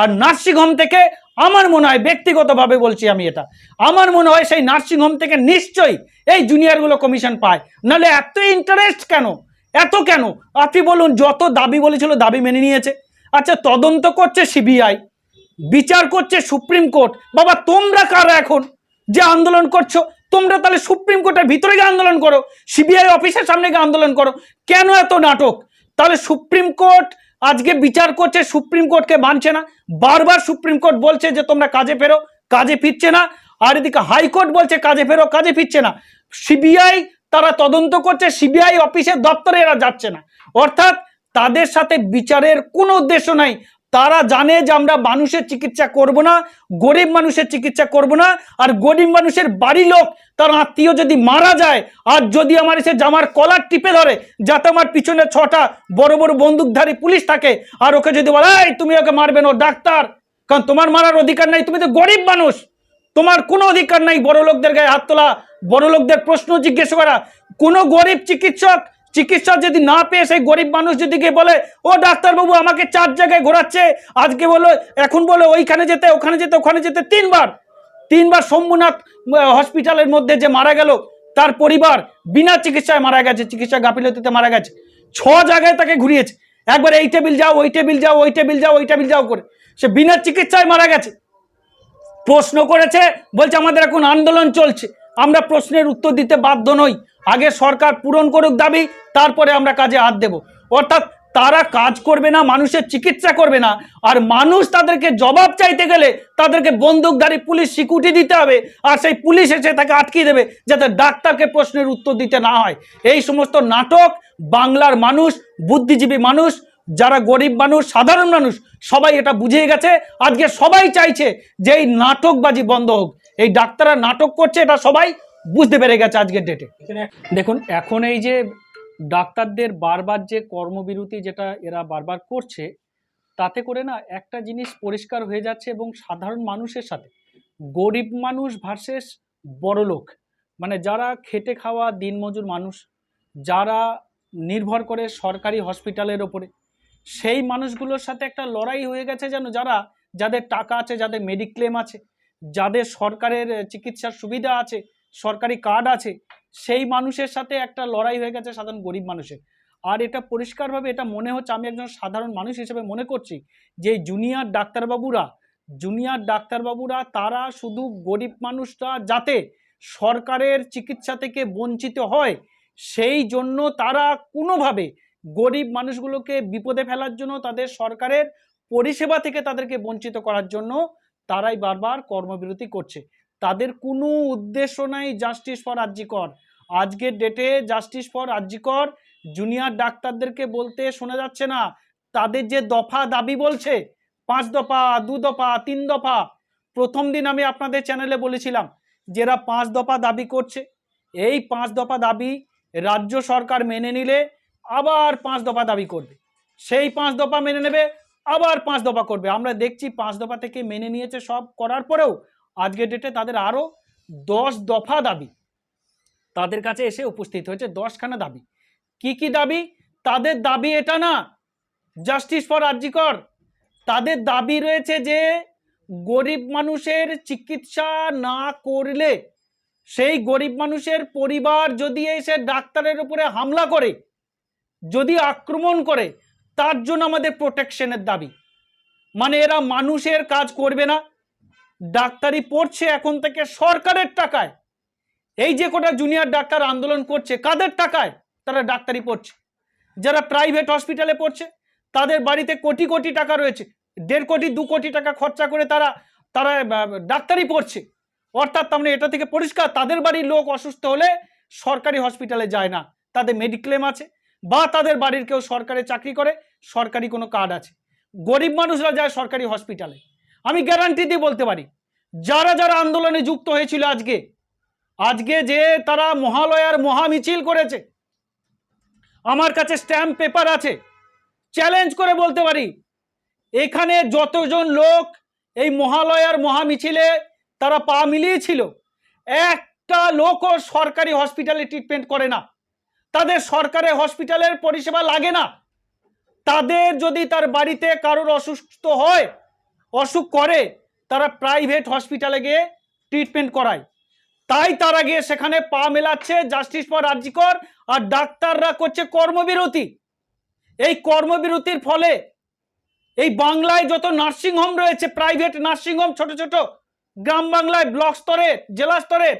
আর nursing home থেকে আমার মনে হয় ব্যক্তিগতভাবে বলছি আমি এটা, আমার মনে হয় সেই নার্সিংহোম থেকে নিশ্চয়ই এই জুনিয়রগুলো কমিশন পায়। নাহলে এত ইন্টারেস্ট কেন? এত কেন? আপনি বলুন, যত দাবি বলেছিল দাবি মেনে নিয়েছে। আচ্ছা তদন্ত করছে সিবিআই বিচার করছে সুপ্রিম কোর্ট। বাবা, তোমরা কারা এখন? যে আন্দোলন করছ, তোমরা তাহলে সুপ্রিম কোর্টের ভিতরে গিয়ে আন্দোলন করো। সিবিআই অফিসের সামনে গিয়ে আন্দোলন করো। কেন এত নাটক? তাহলে সুপ্রিম কোর্ট আজকে বিচার করছে, সুপ্রিম কোর্টকে মানছে না। বারবার সুপ্রিম কোর্ট বলছে যে তোমরা কাজে ফেরো, কাজে ফিরছে না। আর এদিকে হাইকোর্ট বলছে কাজে ফেরো, কাজে ফিরছে না। সিবিআই তারা তদন্ত করছে, সিবিআই অফিসের দপ্তরে এরা যাচ্ছে না। অর্থাৎ তাদের সাথে বিচারের কোনো উদ্দেশ্য নাই। তারা জানে যে আমরা মানুষের চিকিৎসা করব না গরিব মানুষের চিকিৎসা করব না আর গরিব মানুষের বাড়ি লোক তার আত্মীয় যদি মারা যায় আর যদি আমার এসে জামার কলার টিপে ধরে যাতে আমার পিছনে ছটা বড় বড় বন্দুকধারী পুলিশ থাকে আর ওকে যদি বলে "এই, তুমি ওকে মারবে না ও ডাক্তার কারণ তোমার মারার অধিকার নাই তুমি তো গরিব মানুষ তোমার কোনো অধিকার নাই। বড় লোকদের গায়ে হাত তোলা বড় লোকদের প্রশ্ন জিজ্ঞেস করা কোনো গরিব চিকিৎসক চিকিৎসা যদি না পেয়ে সেই গরিব মানুষ যদি গিয়ে বলে, ও ডাক্তারবাবু, আমাকে চার জায়গায় ঘোরাচ্ছে, আজকে বলো এখন বলো ওইখানে যেতে, ওখানে যেতে ওখানে যেতে তিনবার। তিনবার শম্ভুনাথ হসপিটালের মধ্যে যে মারা গেল, তার পরিবার বিনা চিকিৎসায় মারা গেছে, চিকিৎসা গাফিলতিতে মারা গেছে। ছ জায়গায় তাকে ঘুরিয়েছে। একবার এই টেবিল যাও, ওই টেবিল যাও, ওই টেবিল যাও, ওই টেবিল যাও করে। সে বিনা চিকিৎসায় মারা গেছে। প্রশ্ন করেছে, বলছে, আমাদের এখন আন্দোলন চলছে। আমরা প্রশ্নের উত্তর দিতে বাধ্য নই। আগে সরকার পূরণ করুক দাবি তারপরে আমরা কাজে হাত দেব। অর্থাৎ তারা কাজ করবে না, মানুষের চিকিৎসা করবে না, আর মানুষ তাদেরকে জবাব চাইতে গেলে তাদেরকে বন্দুকধারী পুলিশ সিকিউরিটি দিতে হবে, আর সেই পুলিশ এসে তাকে আটকিয়ে দেবে যাতে ডাক্তারকে প্রশ্নের উত্তর দিতে না হয়। এই সমস্ত নাটক বাংলার মানুষ, বুদ্ধিজীবী মানুষ, যারা গরিব মানুষ, সাধারণ মানুষ, সবাই এটা বুঝে গেছে। আজকে সবাই চাইছে যে এই নাটকবাজি বন্ধ হোক। এই ডাক্তাররা নাটক করছে, এটা সবাই বুঝতে পেরে গেছে আজকের ডেটে দেখুন, এখন এই যে ডাক্তারদের বারবার যে কর্মবিরতি যেটা এরা বারবার করছে, তাতে করে না একটা জিনিস পরিষ্কার হয়ে যাচ্ছে এবং সাধারণ মানুষের সাথে, গরিব মানুষ ভার্সেস বড় লোক মানে যারা খেটে খাওয়া দিনমজুর মানুষ, যারা নির্ভর করে সরকারি হসপিটালের ওপরে, সেই মানুষগুলোর সাথে একটা লড়াই হয়ে গেছে যেন যারা, যাদের টাকা আছে, যাদের মেডিক্লেম আছে, যাদের সরকারের চিকিৎসার সুবিধা আছে সরকারি কার্ড আছে, সেই মানুষের সাথে একটা লড়াই হয়ে গেছে সাধারণ গরিব মানুষের। আর এটা পরিষ্কারভাবে এটা মনে হচ্ছে আমি একজন সাধারণ মানুষ হিসেবে মনে করছি যে জুনিয়র ডাক্তারবাবুরা জুনিয়র ডাক্তারবাবুরা তারা শুধু গরিব মানুষরা যাতে সরকারের চিকিৎসা থেকে বঞ্চিত হয়, সেই জন্য তারা কোনোভাবে গরিব মানুষগুলোকে বিপদে ফেলার জন্য তাদের সরকারের পরিষেবা থেকে তাদেরকে বঞ্চিত করার জন্য তারাই বারবার কর্মবিরতি করছে। তাদের কোনো উদ্দেশ্য নাই জাস্টিস ফর আর্জিকর আজকের ডেটে জাস্টিস ফর আর্জিকর জুনিয়র ডাক্তারদেরকে বলতে শোনা যাচ্ছে না। তাদের যে দফা দাবি বলছে, পাঁচ দফা, দু দফা, তিন দফা, প্রথম দিন আমি আপনাদের চ্যানেলে বলেছিলাম যেরা পাঁচ দফা দাবি করছে, এই পাঁচ দফা দাবি রাজ্য সরকার মেনে নিলে আবার পাঁচ দফা দাবি করবে। সেই পাঁচ দফা মেনে নেবে, আবার পাঁচ দফা করবে। আমরা দেখছি পাঁচ দফা থেকে মেনে নিয়েছে সব, করার পরেও আজকের ডেটে তাদের আরও দশ দফা দাবি তাদের কাছে এসে উপস্থিত হয়েছে, দশখানা দাবি। কি কি দাবি? তাদের দাবি এটা না জাস্টিস ফর আর্জিকর তাদের দাবি রয়েছে যে গরিব মানুষের চিকিৎসা না করলে সেই গরিব মানুষের পরিবার যদি এসে ডাক্তারের উপরে হামলা করে, যদি আক্রমণ করে, তার জন্য আমাদের প্রোটেকশনের দাবি। মানে এরা মানুষের কাজ করবে না। ডাক্তারি পড়ছে এখন থেকে সরকারের টাকায়। এই যে কটা জুনিয়র ডাক্তার আন্দোলন করছে, কাদের টাকায় তারা ডাক্তারি পড়ছে? যারা প্রাইভেট হসপিটালে পড়ছে, তাদের বাড়িতে কোটি কোটি টাকা রয়েছে, দেড় কোটি, দু কোটি টাকা খরচা করে তারা তারা ডাক্তারি পড়ছে। অর্থাৎ তার মানে এটা থেকে পরিষ্কার, তাদের বাড়ির লোক অসুস্থ হলে সরকারি হসপিটালে যায় না। তাদের মেডিক্লেম আছে, বা তাদের বাড়ির কেউ সরকারি চাকরি করে, সরকারি কোনো কার্ড আছে। গরিব মানুষরা যায় সরকারি হসপিটালে আমি গ্যারান্টি দিয়ে বলতে পারি, যারা যারা আন্দোলনে যুক্ত হয়েছিল আজকে আজকে যে তারা মহালয়ার মহামিছিল করেছে, আমার কাছে স্ট্যাম্প পেপার আছে চ্যালেঞ্জ করে বলতে পারি, এখানে যতজন লোক এই মহালয়ার মহামিছিলে তারা পা মিলিয়েছিল একটা লোকও সরকারি হসপিটালে ট্রিটমেন্ট করে না, তাদের সরকারি হসপিটালের পরিষেবা লাগে না, তাদের যদি তার বাড়িতে কারোর অসুস্থ হয় অসুখ করে, তারা প্রাইভেট হসপিটালে গিয়ে ট্রিটমেন্ট করায়। তাই তারা গিয়ে সেখানে পা মেলাচ্ছে জাস্টিস ফর রাজ্যকর আর ডাক্তাররা করছে কর্মবিরতি। এই কর্মবিরতির ফলে এই বাংলায় যত নার্সিং হোম রয়েছে প্রাইভেট নার্সিং হোম ছোট ছোট গ্রাম বাংলায়, ব্লক স্তরে, জেলা স্তরে,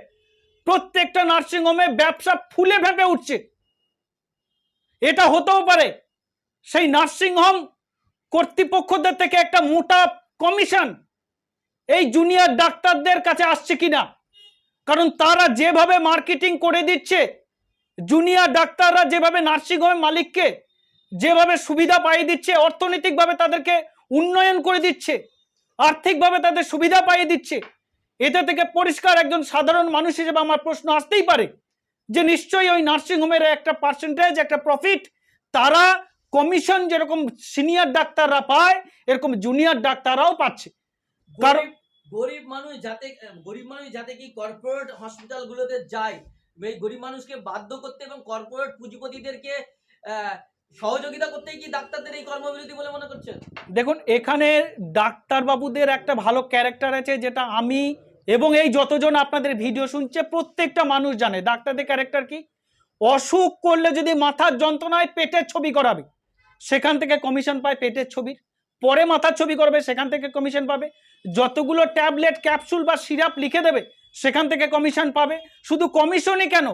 প্রত্যেকটা নার্সিং হোমে ব্যবসা ফুলে ফেপে উঠছে। এটা হতেও পারে। সেই নার্সিং হোম কর্তৃপক্ষদের থেকে একটা মোটা কমিশন এই জুনিয়র ডাক্তারদের কাছে আসছে কিনা? কারণ তারা যেভাবে মার্কেটিং করে দিচ্ছে, জুনিয়র ডাক্তাররা যেভাবে নার্সিংহোমের মালিককে যেভাবে সুবিধা পাইয়ে দিচ্ছে, অর্থনৈতিকভাবে তাদেরকে উন্নয়ন করে দিচ্ছে, আর্থিকভাবে তাদের সুবিধা পাইয়ে দিচ্ছে, এটা থেকে পরিষ্কার একজন সাধারণ মানুষ হিসেবে আমার প্রশ্ন আসতেই পারে যে নিশ্চয়ই ওই নার্সিংহোমের একটা পার্সেন্টেজ একটা প্রফিট তারা কমিশন যেরকম সিনিয়র ডাক্তাররা পায় এরকম জুনিয়র ডাক্তাররাও পাচ্ছে। কারণ- গরিব মানুষ যাতে গরিব মানুষ যাতে কি কর্পোরেট হসপিটালগুলোতে যায় এই গরিব মানুষকে বাধ্য করতে এবং কর্পোরেট পুঁজিপতিদেরকে সহযোগিতা করতেই কি ডাক্তারদের এই কর্মবিরতি বলে মনে করছেন? দেখুন এখানে ডাক্তারবাবুদের একটা ভালো ক্যারেক্টার আছে যেটা আমি এবং এই যতজন আপনাদের ভিডিও শুনছে প্রত্যেকটা মানুষ জানে। ডাক্তারদের ক্যারেক্টার কি? অসুখ করলে যদি মাথার যন্ত্রণায় পেটের ছবি করাবে। সেখান থেকে কমিশন পায় পেটের ছবির পরে মাথার ছবি করবে, সেখান থেকে কমিশন পাবে। যতগুলো ট্যাবলেট ক্যাপসুল বা সিরাপ লিখে দেবে, সেখান থেকে কমিশন পাবে। শুধু কমিশনই কেন?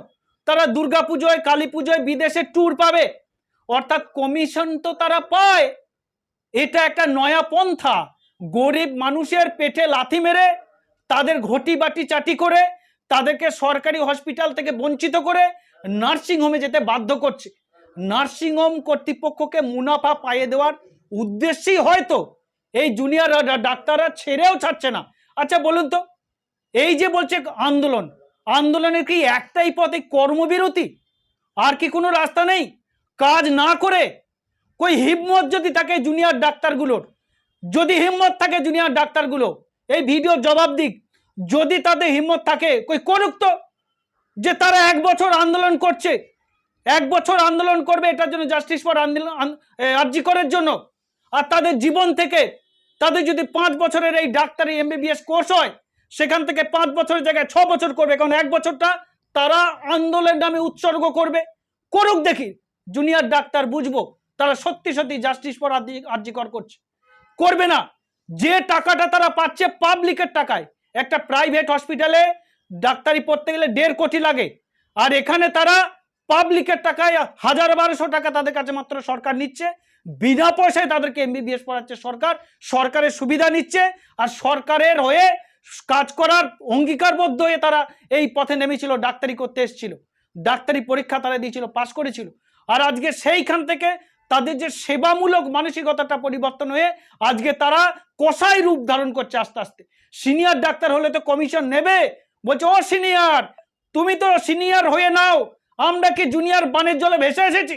তারা দুর্গাপুজোয় কালী পুজোয় বিদেশে ট্যুর পাবে। অর্থাৎ কমিশন তো তারা পায়। এটা একটা নয়া পন্থা। গরিব মানুষের পেটে লাথি মেরে, তাদের ঘটি বাটি চাটি করে, তাদেরকে সরকারি হসপিটাল থেকে বঞ্চিত করে নার্সিং হোমে যেতে বাধ্য করছে। নার্সিং হোম কর্তৃপক্ষকে মুনাফা পাইয়ে দেওয়ার উদ্দেশ্যেই হয়তো এই জুনিয়র ডাক্তাররা ছেড়েও ছাড়ছে না। আচ্ছা বলুন তো, এই যে বলছে আন্দোলন, আন্দোলনের কি একটাই পথে কর্মবিরতি? আর কি কোনো রাস্তা নেই? কাজ না করে কই হিম্মত যদি থাকে জুনিয়র ডাক্তারগুলোর, যদি হিম্মত থাকে জুনিয়র ডাক্তারগুলো, এই ভিডিওর জবাব দিক। যদি তাদের হিম্মত থাকে, কই করুক তো, যে তারা এক বছর আন্দোলন করছে এক বছর আন্দোলন করবে, এটার জন্য জাস্টিস ফর আন্দোলন আর্জি করার জন্য। আর তাদের জীবন থেকে, তাদের যদি পাঁচ বছরের এই ডাক্তারি এমবিবিএস কোর্স হয়, সেখান থেকে পাঁচ বছরের জায়গায় ছ বছর করবে। কারণ এক বছরটা তারা আন্দোলনের নামে উৎসর্গ করবে। করুক দেখি জুনিয়র ডাক্তার বুঝব, তারা সত্যি সত্যি জাস্টিস ফর আর্জিকর করছে। করবে না। যে টাকাটা তারা পাচ্ছে পাবলিকের টাকায়, একটা প্রাইভেট হসপিটালে ডাক্তারি পড়তে গেলে দেড় কোটি লাগে। আর এখানে তারা পাবলিকের টাকায় হাজার বারোশো টাকা তাদের কাছে মাত্র সরকার নিচ্ছে। বিনা পয়সায় তাদেরকে এমবিবিএস পড়াচ্ছে সরকার, সরকারের সুবিধা নিচ্ছে আর সরকারের হয়ে কাজ করার অঙ্গীকারবদ্ধ হয়ে তারা এই পথে নেমেছিল, ডাক্তারি করতে এসেছিল। ডাক্তারি পরীক্ষা তারা দিয়েছিল, পাশ করেছিল। আর আজকে সেইখান থেকে তাদের যে সেবামূলক মানসিকতাটা পরিবর্তন হয়ে আজকে তারা কষাই রূপ ধারণ করছে আস্তে আস্তে। সিনিয়র ডাক্তার হলে তো কমিশন নেবে। বলছে, ও সিনিয়র, তুমি তো সিনিয়র হয়ে নাও। আমরা কি জুনিয়র বানের জলে ভেসে এসেছি?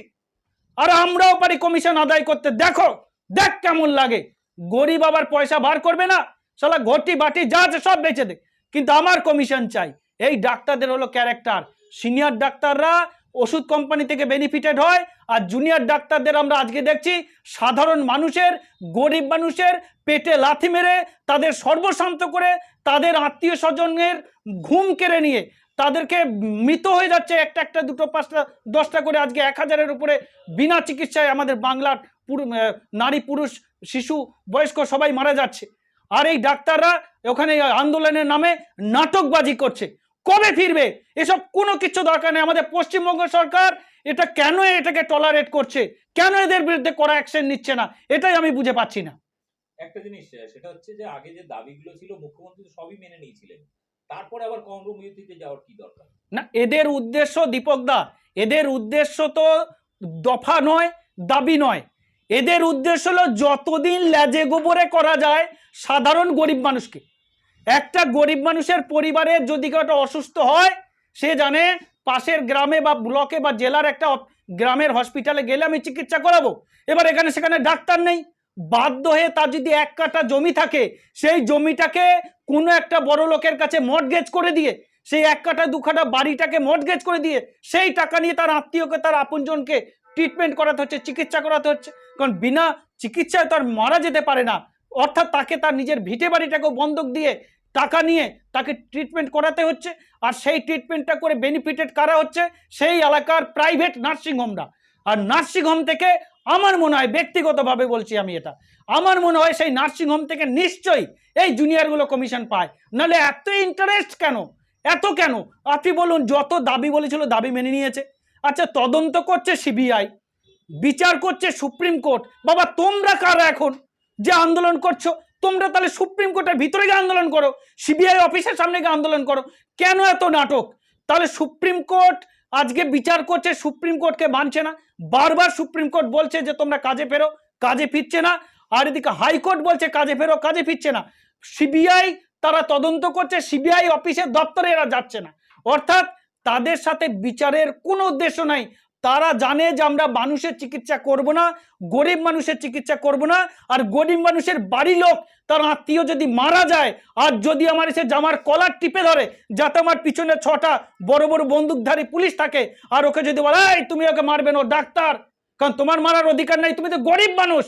আর আমরাও পারি কমিশন আদায় করতে। দেখো, দেখ কেমন লাগে। গরিব আবার পয়সা বার করবে না? সালা ঘটি বাটি যা আছে সব বেচে দে। কিন্তু আমার কমিশন চাই। এই ডাক্তারদের হলো ক্যারেক্টার সিনিয়র ডাক্তাররা ওষুধ কোম্পানি থেকে বেনিফিটেড হয়, আর জুনিয়র ডাক্তারদের আমরা আজকে দেখছি, সাধারণ মানুষের, গরিব মানুষের পেটে লাথি মেরে, তাদের সর্বশান্ত করে, তাদের আত্মীয় স্বজনের ঘুম কেড়ে নিয়ে তাদেরকে মৃত হয়ে যাচ্ছে একটা একটা, দুটো, পাঁচটা, দশটা করে। আজকে এক হাজারের উপরে বিনা চিকিৎসায় আমাদের বাংলার নারী পুরুষ, শিশু, বয়স্ক সবাই মারা যাচ্ছে। আর এই ডাক্তাররা ওখানে আন্দোলনের নামে নাটকবাজি করছে। কবে ফিরবে? এসব কোনো কিছু দরকার নেই। আমাদের পশ্চিমবঙ্গ সরকার এটা কেন এটাকে টলারেট করছে? কেন এদের বিরুদ্ধে করা অ্যাকশন নিচ্ছে না? এটাই আমি বুঝে পাচ্ছি না। একটা জিনিস, সেটা হচ্ছে যে আগে যে দাবিগুলো ছিল, মুখ্যমন্ত্রী সবই মেনে নিয়েছিলেন। তারপরে আবার কর্মবিরতিতে যাওয়ার কি দরকার? না, এদের উদ্দেশ্য দীপকদা এদের উদ্দেশ্য তো দফা নয়, দাবি নয়। এদের উদ্দেশ্য হলো যতদিন ল্যাজে গোবরে করা যায় সাধারণ গরিব মানুষকে। একটা গরিব মানুষের পরিবারে যদি কেউ একটা অসুস্থ হয়, সে জানে পাশের গ্রামে বা ব্লকে বা জেলার একটা গ্রামের হসপিটালে গেলে আমি চিকিৎসা করাবো। এবার এখানে সেখানে ডাক্তার নেই। বাধ্য হয়ে তার যদি এক কাটা জমি থাকে, সেই জমিটাকে কোনো একটা বড় লোকের কাছে মর্টগেজ করে দিয়ে, সেই এক কাটা দু কাটা বাড়িটাকে মর্টগেজ করে দিয়ে, সেই টাকা নিয়ে তার আত্মীয়কে, তার আপনজনকে ট্রিটমেন্ট করাতে হচ্ছে, চিকিৎসা করাতে হচ্ছে। কারণ বিনা চিকিৎসায় তার মারা যেতে পারে না। অর্থাৎ তাকে তার নিজের ভিটে বাড়িটাকেও বন্ধক দিয়ে টাকা নিয়ে তাকে ট্রিটমেন্ট করাতে হচ্ছে। আর সেই ট্রিটমেন্টটা করে বেনিফিটেড কারা হচ্ছে? সেই এলাকার প্রাইভেট নার্সিংহোমরা আর নার্সিংহোম থেকে আমার মনে হয় ব্যক্তিগতভাবে বলছি আমি এটা। আমার মনে হয় সেই নার্সিংহোম থেকে নিশ্চয়ই এই জুনিয়রগুলো কমিশন পায়। নাহলে এত ইন্টারেস্ট কেন? এত কেন? আপনি বলুন, যত দাবি বলেছিল দাবি মেনে নিয়েছে। আচ্ছা তদন্ত করছে সিবিআই বিচার করছে সুপ্রিম কোর্ট। বাবা, তোমরা কারা এখন? যে আন্দোলন করছ, তোমরা তাহলে সুপ্রিম কোর্টের ভিতরে গিয়ে আন্দোলন করো। সিবিআই অফিসের সামনে গিয়ে আন্দোলন করো। কেন এত নাটক? তাহলে সুপ্রিম কোর্ট আজকে বিচার করছে, সুপ্রিম কোর্টকে মানছে না। বারবার সুপ্রিম কোর্ট বলছে যে তোমরা কাজে ফেরো, কাজে ফিরছে না। আর এদিকে হাইকোর্ট বলছে কাজে ফেরো, কাজে ফিরছে না। সিবিআই তারা তদন্ত করছে, সিবিআই অফিসের দপ্তরে এরা যাচ্ছে না। অর্থাৎ তাদের সাথে বিচারের কোনো উদ্দেশ্য নাই। তারা জানে যে আমরা মানুষের চিকিৎসা করব না, গরিব মানুষের চিকিৎসা করব না, আর গরিব মানুষের বাড়ি লোক, তার আত্মীয় যদি মারা যায়, আর যদি আমার এসে জামার কলার টিপে ধরে, যাতে আমার পিছনে ছটা বড় বড় বন্দুকধারী পুলিশ থাকে, আর ওকে যদি বলে, এই, তুমি ওকে মারবে না, ও ডাক্তার, কারণ তোমার মারার অধিকার নাই, তুমি তো গরিব মানুষ,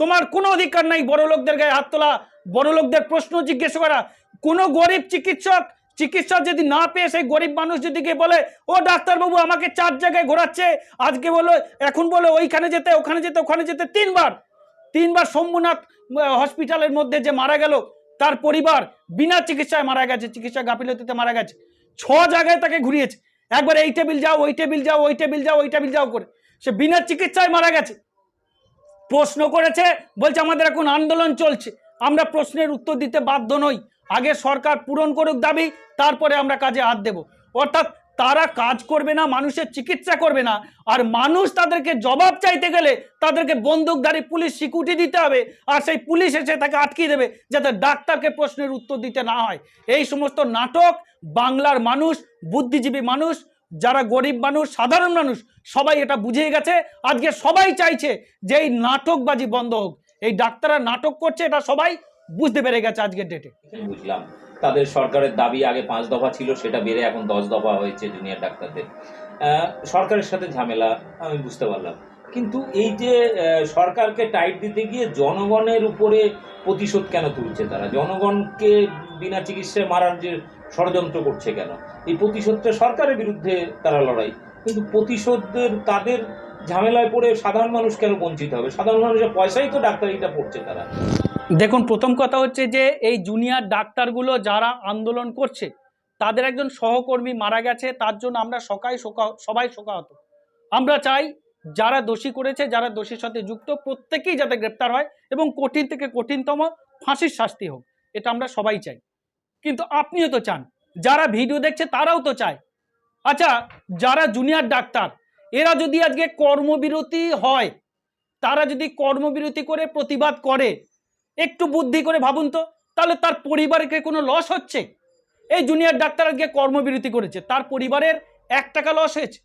তোমার কোনো অধিকার নাই, বড় লোকদের গায়ে হাত তোলা, বড় লোকদের প্রশ্ন জিজ্ঞেস করা, কোনো গরিব চিকিৎসক চিকিৎসা যদি না পেয়ে সেই গরিব মানুষ যদি গিয়ে বলে, ও ডাক্তারবাবু, আমাকে চার জায়গায় ঘোরাচ্ছে, আজকে বলো এখন বলো ওইখানে যেতে, ওখানে যেতে ওখানে যেতে, তিনবার। তিনবার শম্ভুনাথ হসপিটালের মধ্যে যে মারা গেল, তার পরিবার বিনা চিকিৎসায় মারা গেছে, চিকিৎসা গাফিলতিতে মারা গেছে। ছ জায়গায় তাকে ঘুরিয়েছে। একবার এই টেবিল যাও, ওই টেবিল যাও, ওই টেবিল যাও, ওই টেবিল যাও করে। সে বিনা চিকিৎসায় মারা গেছে। প্রশ্ন করেছে, বলছে, আমাদের এখন আন্দোলন চলছে। আমরা প্রশ্নের উত্তর দিতে বাধ্য নই। আগে সরকার পূরণ করুক দাবি, তারপরে আমরা কাজে হাত দেব। অর্থাৎ তারা কাজ করবে না, মানুষের চিকিৎসা করবে না, আর মানুষ তাদেরকে জবাব চাইতে গেলে তাদেরকে বন্দুকধারী পুলিশ সিকিউরিটি দিতে হবে, আর সেই পুলিশ এসে তাকে আটকিয়ে দেবে যাতে ডাক্তারকে প্রশ্নের উত্তর দিতে না হয়। এই সমস্ত নাটক বাংলার মানুষ, বুদ্ধিজীবী মানুষ, যারা গরিব মানুষ, সাধারণ মানুষ, সবাই এটা বুঝে গেছে। আজকে সবাই চাইছে যে এই নাটকবাজি বন্ধ হোক। এই ডাক্তাররা নাটক করছে এটা সবাই বুঝতে পেরে গেছে আজকের ডেটে বুঝলাম। তাদের সরকারের দাবি আগে পাঁচ দফা ছিল, সেটা বেড়ে এখন দশ দফা হয়েছে জুনিয়র ডাক্তারদের। সরকারের সাথে ঝামেলা, আমি বুঝতে পারলাম। কিন্তু এই যে সরকারকে টাইট দিতে গিয়ে জনগণের উপরে প্রতিশোধ কেন তুলছে তারা? জনগণকে বিনা চিকিৎসায় মারার যে ষড়যন্ত্র করছে কেন? এই প্রতিশোধটা সরকারের বিরুদ্ধে তারা লড়াই। কিন্তু প্রতিশোধের, তাদের ঝামেলায় পড়ে সাধারণ মানুষ কেন বঞ্চিত হবে? সাধারণ মানুষের পয়সাই তো ডাক্তারিটা পড়ছে তারা। দেখুন, প্রথম কথা হচ্ছে যে এই জুনিয়র ডাক্তারগুলো যারা আন্দোলন করছে, তাদের একজন সহকর্মী মারা গেছে, তার জন্য আমরা সকাই শোকা, সবাই শোকাহত। আমরা চাই যারা দোষী করেছে, যারা দোষীর সাথে যুক্ত, প্রত্যেকেই যাতে গ্রেপ্তার হয় এবং কঠিন থেকে কঠিনতম ফাঁসির শাস্তি হোক, এটা আমরা সবাই চাই। কিন্তু আপনিও তো চান, যারা ভিডিও দেখছে তারাও তো চায়। আচ্ছা যারা জুনিয়র ডাক্তার, এরা যদি আজকে কর্মবিরতি হয়, তারা যদি কর্মবিরতি করে প্রতিবাদ করে একটু বুদ্ধি করে ভাবুন তো। তাহলে তার পরিবারকে কোনো লস হচ্ছে? এই জুনিয়র ডাক্তার আজকে কর্মবিরতি করেছে। তার পরিবারের এক টাকা লস হয়েছে,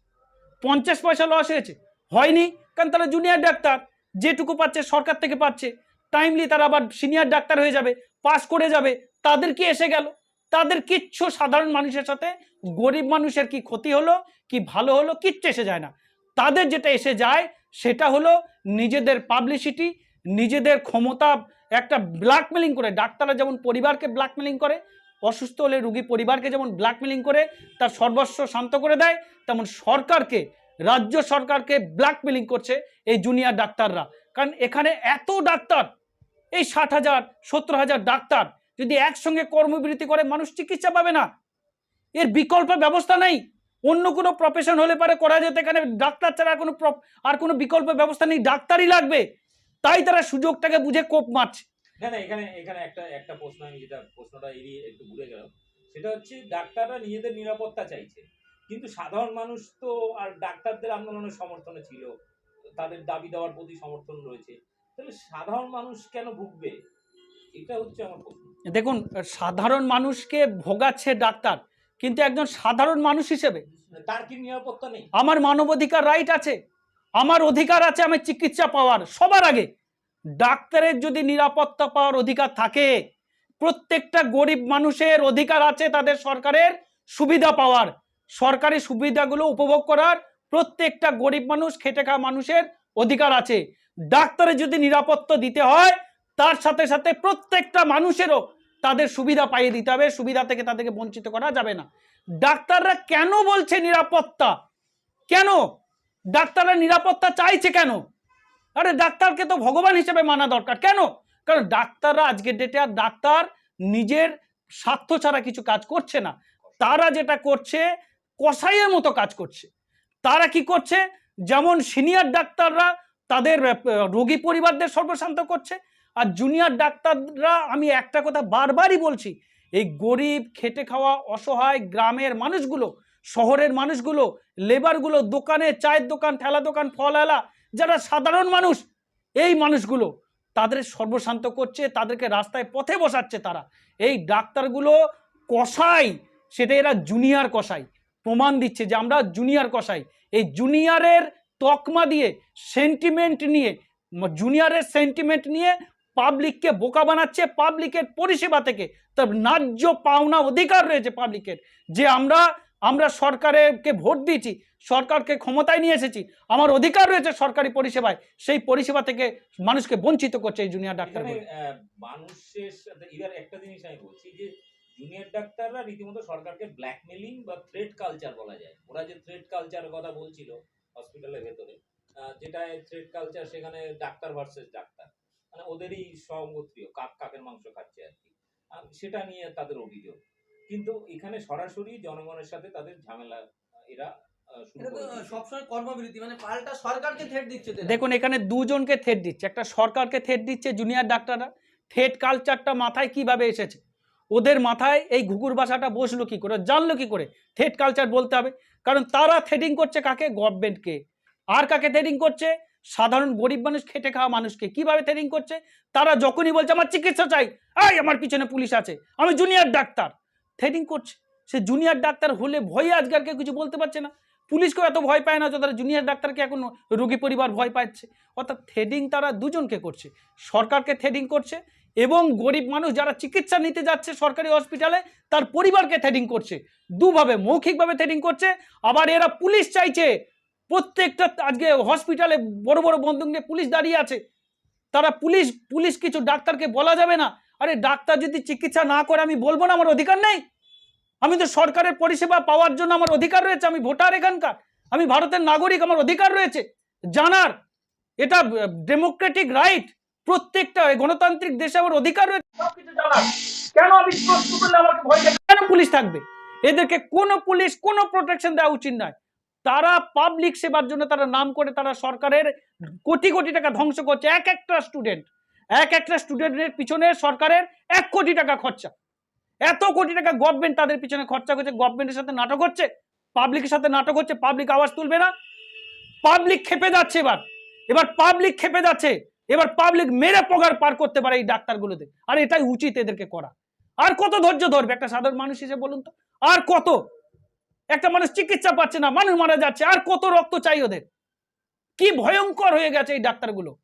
পঞ্চাশ পয়সা লস হয়েছে। হয়নি, কারণ তারা জুনিয়র ডাক্তার। যেটুকু পাচ্ছে সরকার থেকে পাচ্ছে। টাইমলি তারা আবার সিনিয়র ডাক্তার হয়ে যাবে পাস করে যাবে। তাদের কি এসে গেল? তাদের কিচ্ছু সাধারণ মানুষের সাথে গরিব মানুষের কি ক্ষতি হলো, কি ভালো হলো, কিচ্ছু এসে যায় না। তাদের যেটা এসে যায়, সেটা হলো নিজেদের পাবলিসিটি নিজেদের ক্ষমতা একটা ব্ল্যাকমেলিং করে, ডাক্তাররা যেমন পরিবারকে ব্ল্যাকমেলিং করে, অসুস্থ হলে রুগী পরিবারকে যেমন ব্ল্যাকমেলিং করে, তার সর্বস্ব শান্ত করে দেয়, তেমন সরকারকে, রাজ্য সরকারকে ব্ল্যাকমেলিং করছে এই জুনিয়র ডাক্তাররা। কারণ এখানে এত ডাক্তার, এই ষাট হাজার, সত্তর হাজার ডাক্তার যদি একসঙ্গে কর্মবিরতি করে, মানুষ চিকিৎসা পাবে না। এর বিকল্প ব্যবস্থা নেই। অন্য কোনো প্রফেশন হলে পারে, করা যেত এখানে, ডাক্তার ছাড়া কোনো আর কোনো বিকল্প ব্যবস্থা নেই, ডাক্তারই লাগবে। তাই তারা সুযোগটাকে বুঝে কোপ মারছে। না না এখানে এখানে একটা একটা প্রশ্ন আমি যেটা প্রশ্নটা এড়িয়ে একটু ঘুরে গেল সেটা হচ্ছে ডাক্তাররা নিজেদের নিরাপত্তা চাইছে। কিন্তু সাধারণ মানুষ তো আর ডাক্তারদের আন্দোলনের সমর্থনে ছিল তাদের দাবি দেওয়ার প্রতি সমর্থন রয়েছে। তাহলে সাধারণ মানুষ কেন ভুগবে? এটা হচ্ছে আমার প্রশ্ন। দেখুন সাধারণ মানুষকে ভোগাচ্ছে ডাক্তার কিন্তু একজন সাধারণ মানুষ হিসেবে তার কি নিরাপত্তা নেই? আমার মানবাধিকার রাইট আছে। আমার অধিকার আছে, আমি চিকিৎসা পাওয়ার। সবার আগে ডাক্তারের যদি নিরাপত্তা পাওয়ার অধিকার থাকে, প্রত্যেকটা গরিব মানুষের অধিকার আছে তাদের সরকারের সুবিধা পাওয়ার। সরকারি সুবিধাগুলো উপভোগ করার প্রত্যেকটা গরিব মানুষ, খেটে খাওয়া মানুষের অধিকার আছে। ডাক্তারের যদি নিরাপত্তা দিতে হয়, তার সাথে সাথে প্রত্যেকটা মানুষেরও তাদের সুবিধা পাইয়ে দিতে হবে। সুবিধা থেকে তাদেরকে বঞ্চিত করা যাবে না। ডাক্তাররা কেন বলছে নিরাপত্তা? কেন? ডাক্তাররা নিরাপত্তা চাইছে কেন? আরে ডাক্তারকে তো ভগবান হিসেবে মানা দরকার। কেন? কারণ ডাক্তাররা আজকের ডেটে আর ডাক্তার নিজের স্বার্থ ছাড়া কিছু কাজ করছে না। তারা যেটা করছে, কসাইয়ের মতো কাজ করছে। তারা কি করছে? যেমন সিনিয়র ডাক্তাররা তাদের রোগী পরিবারদের সর্বশান্ত করছে। আর জুনিয়র ডাক্তাররা, আমি একটা কথা বারবারই বলছি, এই গরিব, খেটে খাওয়া, অসহায় গ্রামের মানুষগুলো শহরের মানুষগুলো, লেবারগুলো, দোকানে চায়ের দোকান, ঠেলা দোকান, ফল এলা যারা সাধারণ মানুষ, এই মানুষগুলো তাদের সর্বশান্ত করছে, তাদেরকে রাস্তায় পথে বসাচ্ছে তারা। এই ডাক্তারগুলো কষাই, সেটা এরা জুনিয়র কষাই, প্রমাণ দিচ্ছে যে আমরা জুনিয়র কষাই। এই জুনিয়রের তকমা দিয়ে সেন্টিমেন্ট নিয়ে জুনিয়রের সেন্টিমেন্ট নিয়ে পাবলিককে বোকা বানাচ্ছে পাবলিকের পরিষেবা থেকে। তার ন্যায্য পাওনা অধিকার রয়েছে পাবলিকের যে আমরা আমরা সরকারকে ভোট দিয়েছি সরকারকে ক্ষমতায় নিয়ে এসেছি আমার অধিকার রয়েছে সরকারি পরিষেবায় সেই পরিষেবা থেকে মানুষকে বঞ্চিত করছে এই জুনিয়র আহ, মানুষের সাথে এবার একটা জিনিস আমি বলছি যে জুনিয়র ডাক্তাররা রীতিমতো সরকারকে ব্ল্যাকমেলিং বা থ্রেড কালচার বলা যায়। ওরা যে থ্রেড কালচারের কথা বলছিল হসপিটালের ভেতরে যেটা থ্রেড কালচার সেখানে ডাক্তার ভার্সেস ডাক্তার মানে ওদেরই সঙ্গত্রীয় কাক কাকের মাংস খাচ্ছে আর কি। সেটা নিয়ে তাদের অভিযোগ। কিন্তু এখানে সরাসরি জনগণের সাথে তাদের ঝামেলা এরা মানে। দেখুন এখানে দুজনকে থেট দিচ্ছে। একটা সরকারকে থেট দিচ্ছে জুনিয়র ডাক্তাররা। থেট কালচারটা মাথায় কীভাবে এসেছে? ওদের মাথায় এই ঘুঘুর বাসাটা বসল কি করে? জানলো কি করে? থেট কালচার বলতে হবে। কারণ তারা থ্রেডিং করছে কাকে? গভর্নমেন্টকে আর কাকে থ্রেডিং করছে? সাধারণ গরিব মানুষ খেটে খাওয়া মানুষকে। কীভাবে থ্রেডিং করছে? তারা যখনই বলছে আমার চিকিৎসা চাই। এই আমার পিছনে পুলিশ আছে। আমি জুনিয়র ডাক্তার। থ্রেডিং করছে। সে জুনিয়র ডাক্তার হলে ভয়ে আজকাল কেউ কিছু বলতে পারছে না। পুলিশকেও এত ভয় পায় না যতটা জুনিয়র ডাক্তারকে এখন রোগী পরিবার ভয় পাচ্ছে। অর্থাৎ থ্রেডিং তারা দুজনকে করছে। সরকারকে থ্রেডিং করছে এবং গরিব মানুষ যারা চিকিৎসা নিতে যাচ্ছে সরকারি হসপিটালে তার পরিবারকে থ্রেডিং করছে। দুভাবে, মৌখিকভাবে থ্রেডিং করছে। আবার এরা পুলিশ চাইছে। প্রত্যেকটা আজকে হসপিটালে বড় বড় বন্দুক নিয়ে পুলিশ দাঁড়িয়ে আছে। তারা পুলিশ পুলিশ কিছু ডাক্তারকে বলা যাবে না। আরে ডাক্তার যদি চিকিৎসা না করে আমি বলব না আমার অধিকার নেই? আমি তো সরকারের পরিষেবা পাওয়ার জন্য আমার অধিকার রয়েছে, আমি ভোটার এখানকার, আমি ভারতের নাগরিক, আমার অধিকার রয়েছে। জানার, এটা ডেমোক্রেটিক রাইট প্রত্যেকটা গণতান্ত্রিক দেশে আমার অধিকার রয়েছে। কেন কেন পুলিশ থাকবে? এদেরকে কোনো পুলিশ, কোনো প্রোটেকশন দেওয়া উচিত নয়। তারা পাবলিক সেবার জন্য তারা নাম করে, তারা সরকারের কোটি কোটি টাকা ধ্বংস করছে। এক একটা স্টুডেন্ট এক একটা স্টুডেন্টের পিছনে সরকারের এক কোটি টাকা খরচা। এত কোটি টাকা গভর্নমেন্ট তাদের পিছনে খরচা করছে। গভর্নমেন্টের সাথে নাটক হচ্ছে পাবলিকের সাথে নাটক হচ্ছে পাবলিক আওয়াজ তুলবে না। পাবলিক খেপে যাচ্ছে এবার। এবার পাবলিক খেপে যাচ্ছে। এবার পাবলিক মেরে পগার পার করতে পারে এই ডাক্তারগুলোতে। আর এটাই উচিত এদেরকে করা। আর কত ধৈর্য ধরবে? একটা সাধারণ মানুষ হিসেবে বলুন তো। আর কত? একটা মানুষ চিকিৎসা পাচ্ছে না, মানুষ মারা যাচ্ছে। আর কত রক্ত চাই ওদের? কি ভয়ঙ্কর হয়ে গেছে এই ডাক্তারগুলো।